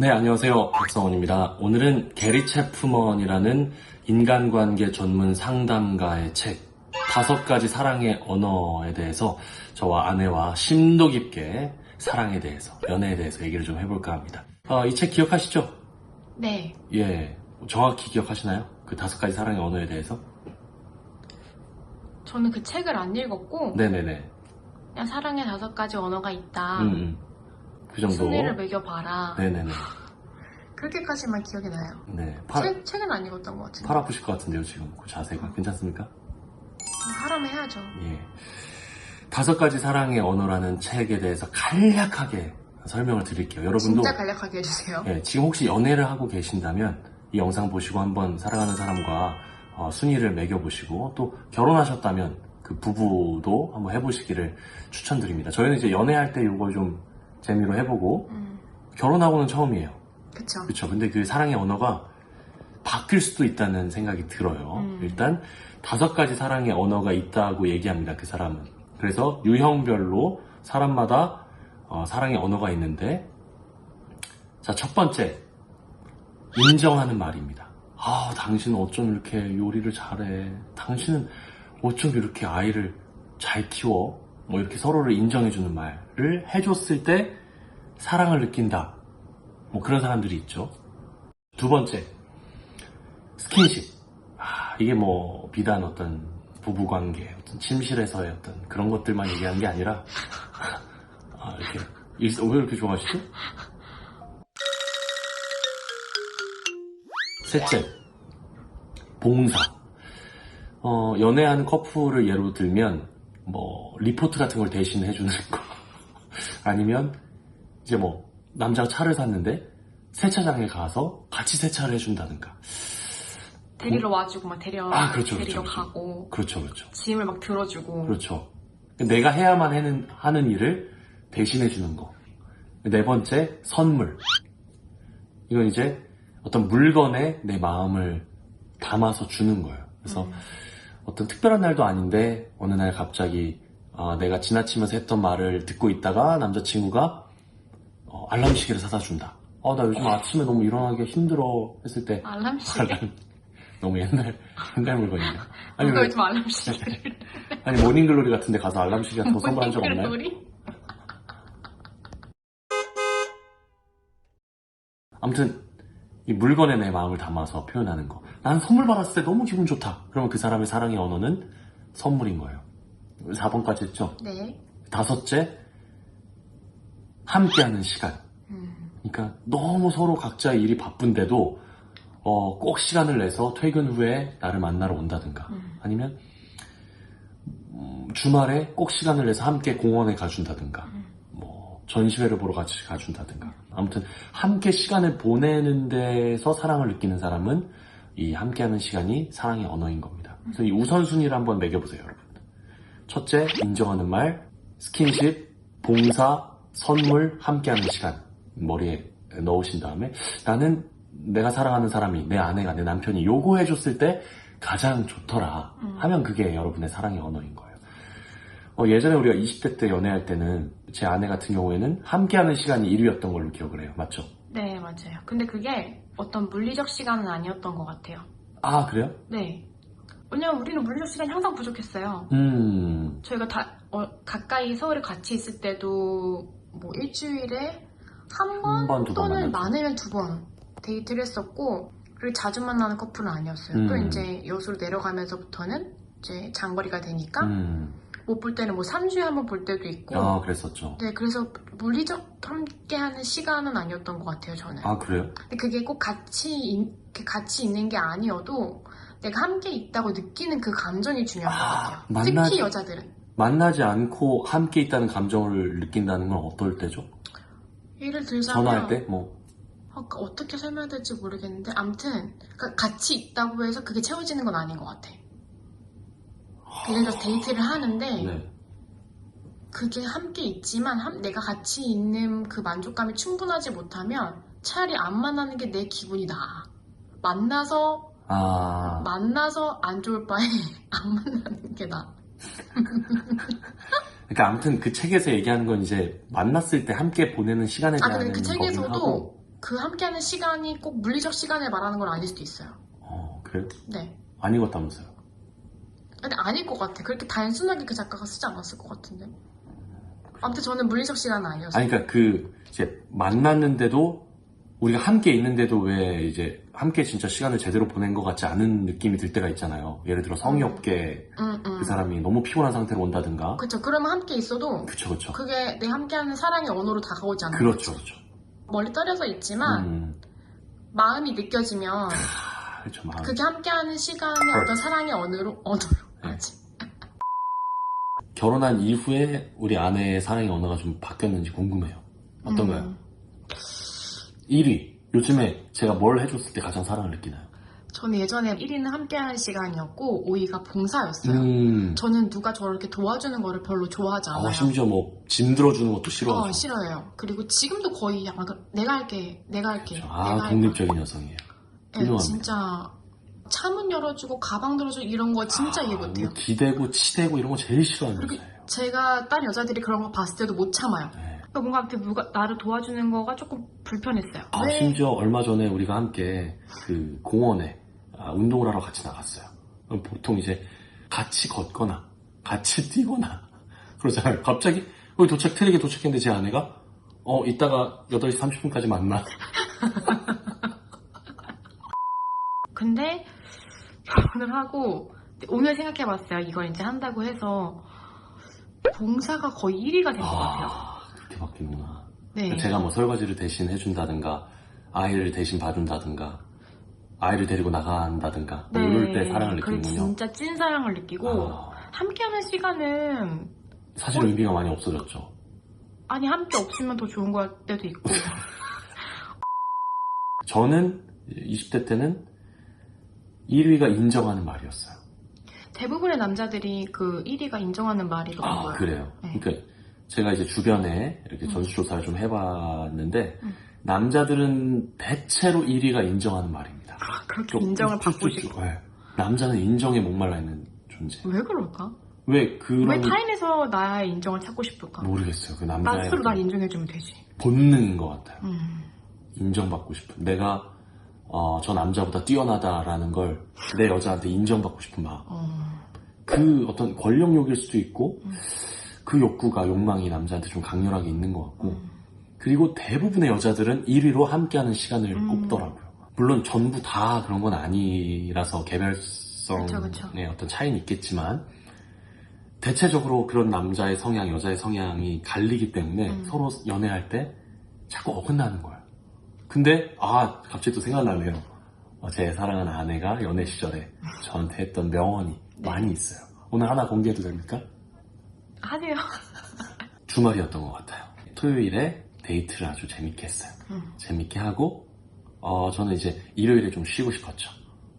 네, 안녕하세요. 박성원입니다. 오늘은 게리 체프먼이라는 인간관계 전문 상담가의 책 다섯 가지 사랑의 언어에 대해서 저와 아내와 심도 깊게 사랑에 대해서, 연애에 대해서 얘기를 좀 해볼까 합니다. 어, 이 책 기억하시죠? 네. 예, 정확히 기억하시나요? 그 다섯 가지 사랑의 언어에 대해서? 저는 그 책을 안 읽었고 네네네. 그냥 사랑의 다섯 가지 언어가 있다. 음, 음. 그 정도. 순위를 매겨봐라. 네네네. 그렇게까지만 기억이 나요. 네. 팔, 책, 책은 안 읽었던 것 같은데. 팔 아프실 것 같은데요, 지금. 그 자세가. 괜찮습니까? 하라면 해야죠. 예. 다섯 가지 사랑의 언어라는 책에 대해서 간략하게 설명을 드릴게요. 여러분도 진짜 간략하게 해주세요. 예, 지금 혹시 연애를 하고 계신다면 이 영상 보시고 한번 사랑하는 사람과 어, 순위를 매겨보시고 또 결혼하셨다면 그 부부도 한번 해보시기를 추천드립니다. 저희는 이제 연애할 때 이걸 좀 재미로 해보고 음, 결혼하고는 처음이에요. 그렇죠. 근데 그 사랑의 언어가 바뀔 수도 있다는 생각이 들어요. 음. 일단 다섯 가지 사랑의 언어가 있다고 얘기합니다. 그 사람은. 그래서 유형별로 사람마다 어, 사랑의 언어가 있는데 자, 첫 번째 인정하는 말입니다. 아, 당신은 어쩜 이렇게 요리를 잘해. 당신은 어쩜 이렇게 아이를 잘 키워. 뭐 이렇게 서로를 인정해주는 말을 해줬을 때 사랑을 느낀다. 뭐 그런 사람들이 있죠. 두 번째, 스킨십. 아, 이게 뭐 비단 어떤 부부 관계, 어떤 침실에서의 어떤 그런 것들만 얘기하는 게 아니라 아, 이렇게 일상 왜 이렇게 좋아하시죠? 셋째, 봉사. 어, 연애하는 커플을 예로 들면 뭐 리포트 같은 걸 대신 해주는 거. 아니면 이제 뭐 남자가 차를 샀는데 세차장에 가서 같이 세차를 해준다든가. 데리러 와주고 막 데려, 아, 그렇죠, 데리러 그렇죠, 그렇죠. 가고. 그렇죠 그렇죠. 짐을 막 들어주고. 그렇죠. 내가 해야만 하는, 하는 일을 대신해 주는 거네 번째 선물. 이건 이제 어떤 물건에 내 마음을 담아서 주는 거예요. 그래서 음, 어떤 특별한 날도 아닌데 어느 날 갑자기 어, 내가 지나치면서 했던 말을 듣고 있다가 남자친구가 어, 알람 시계를 사다 준다. 어, 나 요즘 아침에 너무 일어나기 힘들어 했을 때 알람 시계? 알람 너무 옛날 옛날 물건이냐? 아니 왜, 요즘 알람 시계를 아니 모닝글로리 같은데 가서 알람 시계 같은 거 선물한 적 없나요? 아무튼 이 물건에 내 마음을 담아서 표현하는 거. 나는 선물 받았을 때 너무 기분 좋다. 그러면 그 사람의 사랑의 언어는 선물인 거예요. 4번까지 했죠. 네. 다섯째, 함께하는 시간. 음, 그러니까 너무 서로 각자의 일이 바쁜데도 어, 꼭 시간을 내서 퇴근 후에 나를 만나러 온다든가 음. 아니면 음, 주말에 꼭 시간을 내서 함께 공원에 가준다든가 음. 뭐 전시회를 보러 같이 가준다든가 아무튼 함께 시간을 보내는 데서 사랑을 느끼는 사람은 이 함께하는 시간이 사랑의 언어인 겁니다. 그래서 이 우선순위를 한번 매겨보세요, 여러분. 첫째, 인정하는 말, 스킨십, 봉사, 선물, 함께하는 시간 머리에 넣으신 다음에 나는 내가 사랑하는 사람이 내 아내가 내 남편이 요거 해줬을 때 가장 좋더라 음. 하면 그게 여러분의 사랑의 언어인 거예요. 어, 예전에 우리가 20대 때 연애할 때는 제 아내 같은 경우에는 함께하는 시간이 1위였던 걸로 기억을 해요. 맞죠? 네, 맞아요. 근데 그게 어떤 물리적 시간은 아니었던 것 같아요. 아 그래요? 네. 왜냐면 우리는 물리적 시간이 항상 부족했어요. 음, 저희가 다 어, 가까이 서울에 같이 있을 때도 뭐 일주일에 한한번두번 또는. 많으면 두 번 데이트를 했었고 그리고 자주 만나는 커플은 아니었어요. 또 음. 이제 여수로 내려가면서부터는 이제 장거리가 되니까 음, 못 볼 때는 뭐 3주에 한 번 볼 때도 있고 아 그랬었죠. 네 그래서 물리적 함께하는 시간은 아니었던 것 같아요 저는. 아 그래요? 근데 그게 꼭 같이 있- 같이 있는 게 아니어도 내가 함께 있다고 느끼는 그 감정이 중요한 것 아, 같아요. 만나지- 특히 여자들은. 만나지 않고 함께 있다는 감정을 느낀다는 건 어떨 때죠? 예를 들자면 전화할 때? 뭐 어, 어떻게 설명해야 될지 모르겠는데 아무튼 그러니까 같이 있다고 해서 그게 채워지는 건 아닌 것 같아. 예를 들어서 데이트를 하는데 네. 그게 함께 있지만 함- 내가 같이 있는 그 만족감이 충분하지 못하면 차라리 안 만나는 게 내 기분이 나아. 만나서 아 만나서 안 좋을 바에 안 만나는 게 나아. 그러니까 아무튼 그 책에서 얘기하는 건 이제 만났을 때 함께 보내는 시간에 아 대한 근데 그 책에서도 하고 그 함께하는 시간이 꼭 물리적 시간을 말하는 건 아닐 수도 있어요. 어, 그래요? 네. 아니겠다면서요. 근데 아닐 것 같아. 그렇게 단순하게 그 작가가 쓰지 않았을 것 같은데. 아무튼 저는 물리적 시간은 아니었어요. 아니, 그러니까 그, 이제, 만났는데도, 우리가 함께 있는데도 왜 이제, 함께 진짜 시간을 제대로 보낸 것 같지 않은 느낌이 들 때가 있잖아요. 예를 들어 성의 음. 없게 응, 응. 그 사람이 너무 피곤한 상태로 온다든가. 그쵸. 그러면 함께 있어도 그쵸, 그쵸. 그게 내 함께하는 사랑의 언어로 다가오지 않는 그렇죠. 그렇죠. 멀리 떨어져 있지만 음, 마음이 느껴지면 아, 그렇죠, 마음. 그게 함께하는 시간의 헐. 어떤 사랑의 언어로 언어로 네. 결혼한 이후에 우리 아내의 사랑의 언어가 좀 바뀌었는지 궁금해요. 어떤가요? 음, 1위. 요즘에 제가 뭘 해줬을 때 가장 사랑을 느끼나요? 저는 예전에 1위는 함께하는 시간이었고 5위가 봉사였어요. 음. 저는 누가 저렇게 도와주는 거를 별로 좋아하지 않아요. 어, 심지어 뭐, 짐 들어주는 것도 싫어하죠. 어, 싫어해요. 그리고 지금도 거의 약간 그- 내가 할게, 내가 할게, 그렇죠. 내가 아, 할게. 독립적인 여성이에요. 네, 훌륭합니다. 진짜 차문 열어주고 가방 들어주고 이런 거 진짜 이해 아, 못해요. 뭐 기대고 치대고 이런 거 제일 싫어하는 여자예요. 제가 딴 여자들이 그런 거 봤을 때도 못 참아요. 네. 그러니까 뭔가 이렇게 누가 나를 도와주는 거가 조금 불편했어요. 아, 왜? 심지어 얼마 전에 우리가 함께 그 공원에 아, 운동을 하러 같이 나갔어요. 그럼 보통 이제 같이 걷거나 같이 뛰거나 그러잖아요. 갑자기 거기 도착 트랙에 도착했는데 제 아내가 어 이따가 8시 30분까지 만나. 근데 결혼을 하고 오늘 생각해봤어요. 이걸 이제 한다고 해서 봉사가 거의 1위가 된 것 같아요. 아 그렇게 바뀌는구나. 네. 제가 뭐 설거지를 대신 해준다든가 아이를 대신 봐준다든가 아이를 데리고 나간다든가 뭐 이럴 때 사랑을 네. 그걸 느끼는군요. 진짜 찐 사랑을 느끼고 아, 함께하는 시간은 사실 의미가 많이 없어졌죠. 아니 함께 없으면 더 좋은 걸 때도 있고 저는 20대 때는 1위가 인정하는 말이었어요. 대부분의 남자들이 그 1위가 인정하는 말이 아, 너무 그래요. 네. 그러니까 제가 이제 주변에 이렇게 음. 전수조사를 좀 해봤는데 음. 남자들은 대체로 1위가 인정하는 말입니다. 그렇게 좀 인정을 받고 싶고 네. 남자는 인정에 목말라 있는 존재. 왜 그럴까? 왜 그런 왜 타인에서 나의 인정을 찾고 싶을까? 모르겠어요. 그나 남자의 스스로 날 인정해주면 되지 본능인 것 같아요. 음. 인정받고 싶은 내가 어, 저 남자보다 뛰어나다라는 걸 내 여자한테 인정받고 싶은 마음. 어. 그 어떤 권력욕일 수도 있고 음. 그 욕구가 욕망이 남자한테 좀 강렬하게 있는 것 같고 음. 그리고 대부분의 여자들은 1위로 함께하는 시간을 음. 꼽더라고요. 물론 전부 다 그런 건 아니라서 개별성의 그쵸, 그쵸. 어떤 차이는 있겠지만 대체적으로 그런 남자의 성향, 여자의 성향이 갈리기 때문에 음. 서로 연애할 때 자꾸 어긋나는 거예요. 근데 아 갑자기 또 생각나네요. 어, 제 사랑하는 아내가 연애 시절에 저한테 했던 명언이 네. 많이 있어요. 오늘 하나 공개해도 됩니까? 하세요 주말이었던 것 같아요. 토요일에 데이트를 아주 재밌게 했어요. 음. 재밌게 하고 어, 저는 이제 일요일에 좀 쉬고 싶었죠.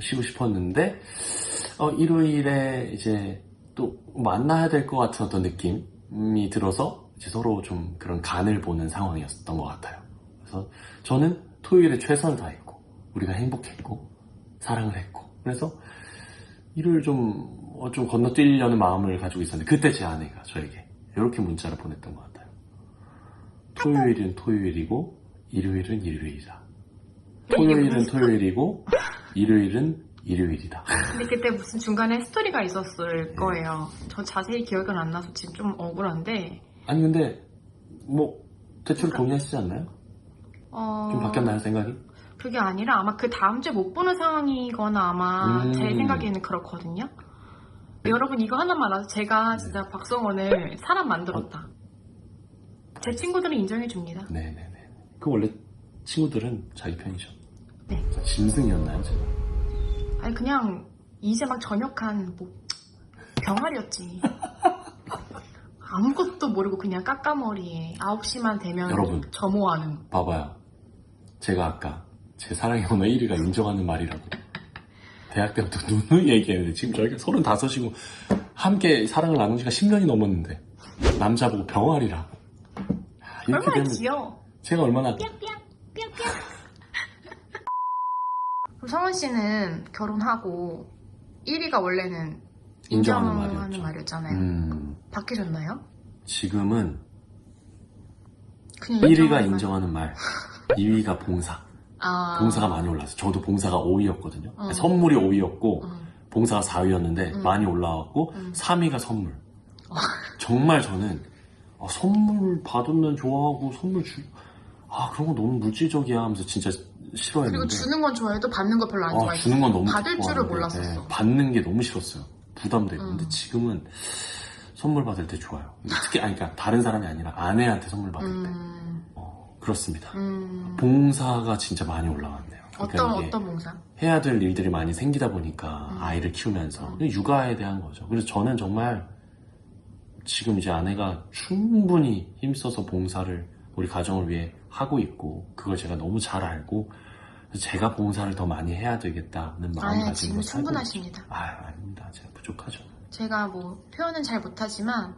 쉬고 싶었는데 어, 일요일에 이제 또 만나야 될 것 같은 어떤 느낌이 들어서 이제 서로 좀 그런 간을 보는 상황이었던 것 같아요. 그래서 저는 토요일에 최선을 다했고 우리가 행복했고 사랑을 했고 그래서 일요일 좀, 어, 좀 건너뛰려는 마음을 가지고 있었는데 그때 제 아내가 저에게 이렇게 문자를 보냈던 것 같아요. 토요일은 토요일이고 일요일은 일요일이다. 토요일은 토요일이고 일요일은 일요일이다. 근데 그때 무슨 중간에 스토리가 있었을 네. 거예요 저 자세히 기억은 안 나서 지금 좀 억울한데 아니 근데 뭐 대충 동의하시지 않나요? 어... 좀 바뀌었나요 생각이? 그게 아니라 아마 그 다음 주에 못 보는 상황이거나 아마 음. 제 생각에는 그렇거든요. 여러분 이거 하나만 알아서 제가 진짜 네. 박성원을 사람 만들었다. 제 친구들은 인정해 줍니다. 네네네. 그 원래 친구들은 자기 편이죠. 네. 짐승이었나요 제가? 아니 그냥 이제 막 전역한 뭐 병아리였지. 아무것도 모르고 그냥 깎아머리에 9시만 되면 여러분. 점호하는 봐봐요. 제가 아까 제 사랑의 언어 1위가 인정하는 말이라고 대학 때부터 누누이 얘기했는데 지금 저희가 35이고 함께 사랑을 나눈 지가 10년이 넘었는데 남자 보고 병아리라고 아, 이렇게 얼마나 되면 귀여워. 제가 얼마나 그럼 성원 씨는 결혼하고 1위가 원래는 인정하는 인정하는 말이었죠. 말이었잖아요. 음, 바뀌셨나요? 지금은 그냥 1위가 인정하는 말. 인정하는 말 2위가 봉사. 아. 봉사가 많이 올랐어요. 저도 봉사가 5위였거든요. 어. 선물이 5위였고 음. 봉사가 4위였는데 음. 많이 올라왔고 음. 3위가 선물. 정말 저는 아, 선물 받으면 좋아하고 선물 주. 아 그런 거 너무 물질적이야 하면서 진짜 싫어했는데. 그리고 주는 건 좋아해도 받는 거 별로 안 아, 좋아해. 주는 건 너무 받을 줄을 몰랐었어. 네, 받는 게 너무 싫었어요. 부담되고. 음. 근데 지금은 선물 받을 때 좋아요. 특히 아니 그러니까 다른 사람이 아니라 아내한테 선물 받을 때 음. 어, 그렇습니다. 음. 봉사가 진짜 많이 올라왔네요. 그러니까 어떤 이게 어떤 봉사? 해야 될 일들이 많이 생기다 보니까 음. 아이를 키우면서 음. 육아에 대한 거죠. 그래서 저는 정말 지금 이제 아내가 충분히 힘써서 봉사를 우리 가정을 위해 하고 있고 그걸 제가 너무 잘 알고 제가 봉사를 더 많이 해야 되겠다는 아, 가지고 지금 살고 충분하십니다. 아, 아닙니다. 제가 부족하죠. 제가 뭐 표현은 잘 못하지만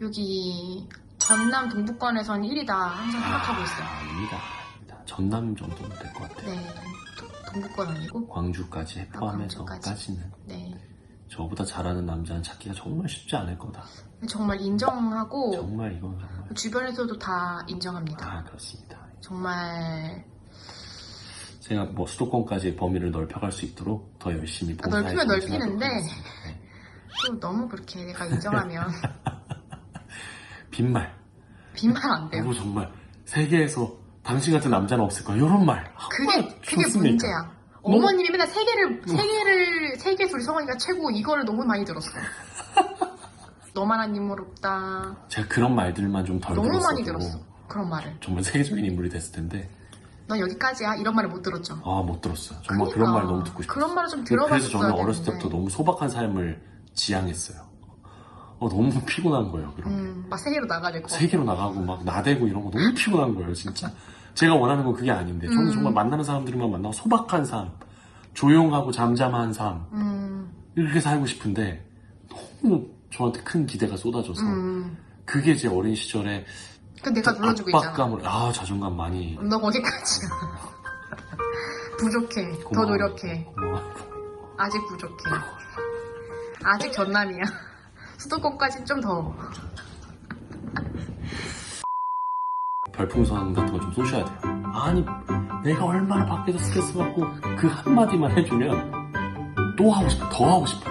여기 전남 동부권에서는 1위다 항상 생각하고 있어요. 아, 아닙니다. 아닙니다. 전남 정도는 될것 같아요. 네, 도- 동부권 아니고 광주까지 포함해서 광주까지. 까지는 네 저보다 잘하는 남자는 찾기가 정말 쉽지 않을 거다. 정말 인정하고 정말 이건 정말 주변에서도 다 인정합니다. 아 그렇습니다. 정말 제가 뭐 수도권까지 범위를 넓혀갈 수 있도록 더 열심히 아, 봉사해 넓히면 보겠습니다. 넓히는데. 네. 또 너무 그렇게 내가 인정하면 빈말 빈말 안 돼요. 그리고 정말 세계에서 당신 같은 남자는 없을 거야 이런 말 그게 그게 좋습니까? 문제야. 너무- 어머님이 맨날 세계를 세계를 세계 우리 성원이가 최고 이거를 너무 많이 들었어. 너만한 인물 없다. 제가 그런 말들만 좀 덜 너무 많이 들었어. 그런 말을. 정말 세계적인 인물이 됐을 텐데 넌 여기까지야 이런 말을 못 들었죠. 아 못 들었어요 정말 그러니까. 그런 말 너무 듣고 싶어요 그런 말을 좀 그래서 들어봤어야 저는 어렸을 되는데. 때부터 너무 소박한 삶을 지향했어요 어, 너무 피곤한 거예요 그런 게. 음, 막 세계로 나가야. 세계로 나가고 막 나대고 이런 거 너무 피곤한 거예요, 진짜. 제가 원하는 건 그게 아닌데, 저는 음. 정말 만나는 사람들만 만나고 소박한 삶, 조용하고 잠잠한 삶, 음, 이렇게 살고 싶은데, 너무 저한테 큰 기대가 쏟아져서, 음. 그게 제 어린 시절에 그 내가 눌러주고 있잖아. 압박감을, 아, 자존감 많이. 너 거기까지야. 부족해. 더 고마워요. 노력해. 고마워요. 아직 부족해. 아직 전남이야. 수도권까지 좀 더. 별풍선 같은 거 좀 쏘셔야 돼요. 아니, 내가 얼마나 밖에서 스트레스 받고 그 한마디만 해주면 또 하고 싶어, 더 하고 싶어.